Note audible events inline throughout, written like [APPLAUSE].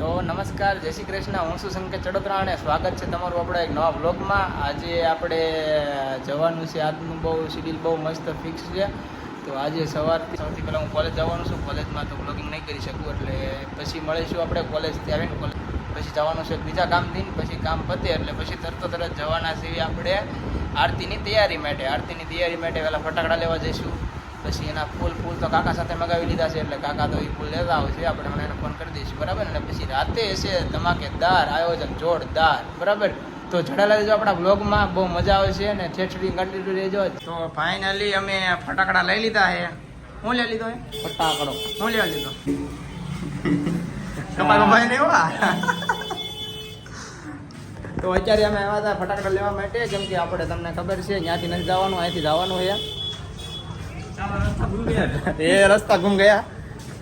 નમસ્કાર, જય શ્રી કૃષ્ણ. હું શું સંકેત ચડોતરા અને સ્વાગત છે તમારું આપણા એક નવા બ્લોગમાં આજે આપણે જવાનું છે, આજનું બહુ શિડ્યુલ બહુ મસ્ત ફિક્સ છે. તો આજે સવારથી સૌથી પહેલાં હું કોલેજ જવાનું છું. કોલેજમાં તો બ્લોગિંગ નહીં કરી શકું, એટલે પછી મળીશું આપણે કોલેજથી આવીને કોલેજ પછી જવાનું છે બીજા કામથી, પછી કામ પતે, એટલે પછી તરત તરત જવાના છીએ આપણે આરતીની તૈયારી માટે. આરતીની તૈયારી માટે પહેલાં ફટાકડા લેવા જઈશું. પછી એના ફૂલ ફૂલ તો કાકા સાથે મગાવી લીધા છે એટલે કાકા તો એ ફૂલ લેતા હોય છે. આપણે હમણાં એને ફોન કરી દઈશું બરાબર? ને પછી રાતે હશે ધમાકેદાર આયોજન જોરદાર બરાબર? તો જોડાયેલા રહેજો આપણા બ્લોગમાં બહુ મજા આવશે અને ઠેઠ સુધી કન્ટિન્યુ રહેજો તો ફાઇનલી અમે ફટાકડા લઈ લીધા છે. હું લઈ લીધો ફટાકડો. હું લેવા લીધો? [LAUGHS] તમારો ભાઈ ને એવા? તો અત્યારે અમે આવ્યા હતા ફટાકડા લેવા માટે કેમ કે આપણે તમને ખબર છે ત્યાંથી નથી જવાનું અહીંથી જવાનું છે. એ રસ્તા ગુમ ગયા.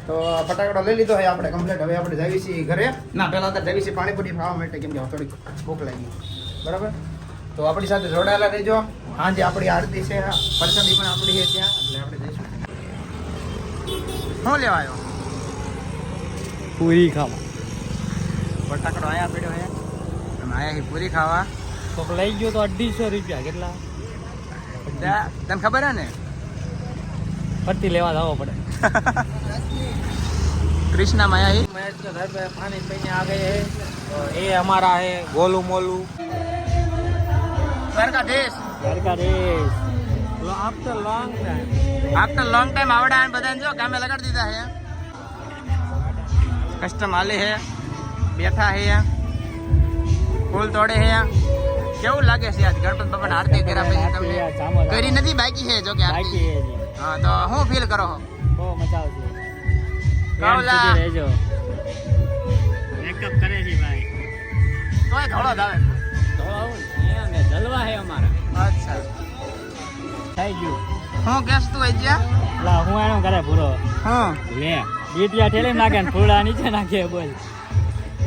તો ફટાકડો લઈ લીધો હોય આપણે કમ્પ્લીટ હવે આપણે જઈએ છીએ ઘરે. ના. પહેલાં તો જઈએ છીએ પાણીપુરી ખાવા માટે કેમ કે થોડીક ભૂખ લાગી. બરાબર? તો આપણી સાથે જોડાયેલા રહેજો. સાંજે આપણી આરતી છે પરસંદી પણ આપણી છે ત્યાં. એટલે આપણે જઈશું. શું લેવા આવ્યો? પૂરી ખાવા. ફટાકડો આયા પડ્યો હે. અને આયા પૂરી ખાવા. તો લઈ ગયો તો અઢીસો રૂપિયા કેટલા? તને ખબર હે ને? ભરતી લેવા જવો પડે. કૃષ્ણા માયા પાણી પીને આ ગયે હે. એ અમારા હે ગોલું મોલું. ઘર દેશ ઘર કા દેશ long time after long time આવડા અને બધાને જો કામે લગાડી દીધા હે. કસ્ટમ હે બેઠા હે. ફૂલ તોડે હે. કેવું લાગે છે આજ? ગણપત બાપાને આરતી કર્યા પછી તમને? કરી નથી બાકી છે જો કે આરતી. હા તો હું ફીલ કરો છો? બહુ મજા આવશે. કાવલા. રહેજો. મેકઅપ કરે છે ભાઈ. તોય થોડો જ આવે. જલવા હે અમારા. અચ્છા. થઈ ગયું. હું કેસ તું આઈ ગયા? લા હું આનો કરે પૂરો હા. લે બીટિયા ઠેલે નાખે ને ફૂડા નીચે નાખે બોલ.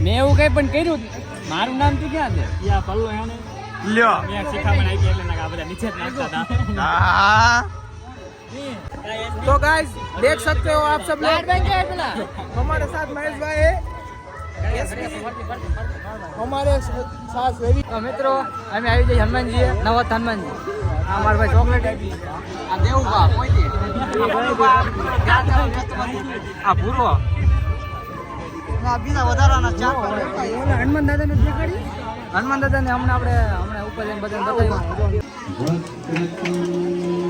મેં એવું કઈ પણ કર્યું? મારું નામ તું ક્યાં છે? યા પલ્લો એને લ્યો. મેં શીખા બનાવી એટલે નાખા બધા નીચે જ નાખતા હતા. હા. तो गाइस देख सकते हो आप सब लोग हमारे साथ महेश भाई है हमारे साथ रवि તો મિત્રો અમે આવી જઈએ હનુમાનજી નવત હનુમાનજી આ મારા ભાઈ ચોકલેટ આ દેવુભા કોઈ આ પૂરો આ બીજા વધારાના ચાર હનુમાન દાદાને દેખાડી હનુમાન દાદાને હમણાં આપણે હમણાં ઉપર જઈને બધાને બતાવ્યું वक्रतुण्ड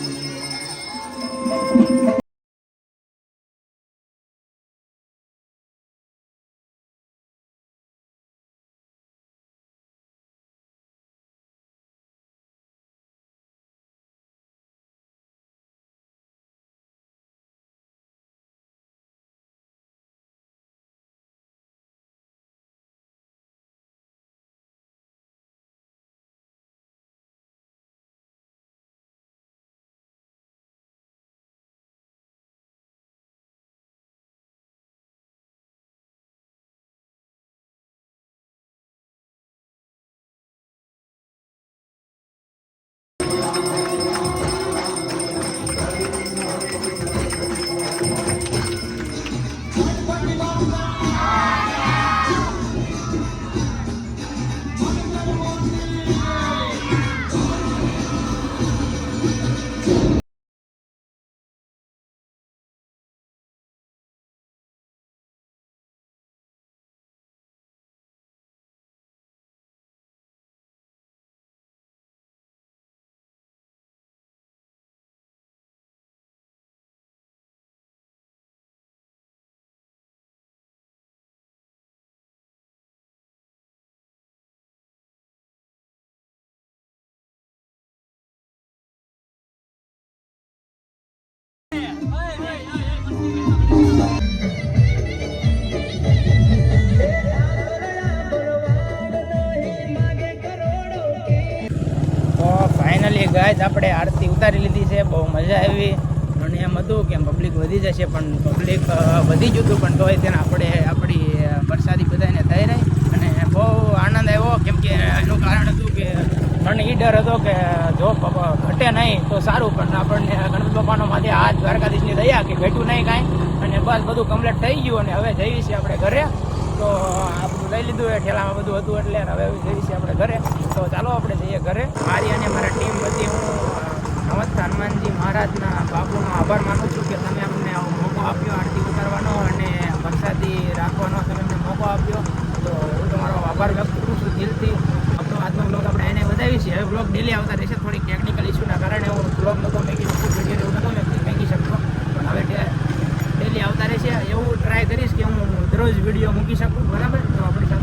ગાય આપણે આરતી ઉતારી લીધી છે, બહુ મજા આવી. મને એમ હતું કે પબ્લિક વધી જશે, પણ પબ્લિક વધી જતું પણ તોય તેને આપણે આપણી વરસાદી બધાને થઈ રહી. અને બહુ આનંદ આવ્યો, કેમ કે એનું કારણ હતું કે મને એ ડર હતો કે જો ઘટે નહીં, તો સારું, પણ આપણને ગણપતિ બાપાનો માથે હાથ દ્વારકાધીશની દયા કે ભેટું નહીં કાંઈ. અને બસ બધું કમ્પ્લીટ થઈ ગયું અને હવે જઈએ છીએ આપણે ઘરે. તો આ બધું લઈ લીધું એ ઠેલામાં બધું હતું એટલે હવે જઈએ છીએ આપણે ઘરે. તો ચાલો આપણે જઈએ ઘરે. મારી અને મારા ટીમ બધી હું નમસ્ત હનુમાનજી મહારાજના બાપુનો આભાર માનું છું કે તમે અમને મોકો આપ્યો, આરતી ઉતારવાનો અને વરસાદી રાખવાનો તમે અમને મોકો આપ્યો. તો હું તમારો આભાર વ્યક્ત કરું છું દિલથી. આપણો આજનો બ્લોગ આપણે એને વધાવી છે હવે બ્લોગ ડેલી આવતા રહેશે થોડીક ટેકનિકલ ઇસ્યુના કારણે હું બ્લોગ નહોતો મેકી શકું વીડિયો એવું નહોતો મેકી- શકતો. પણ હવે ડેલી આવતા રહેશે, એવું ટ્રાય કરીશ. દરરોજ વીડિયો મૂકી શકું? બરાબર? તો આપણી સાથે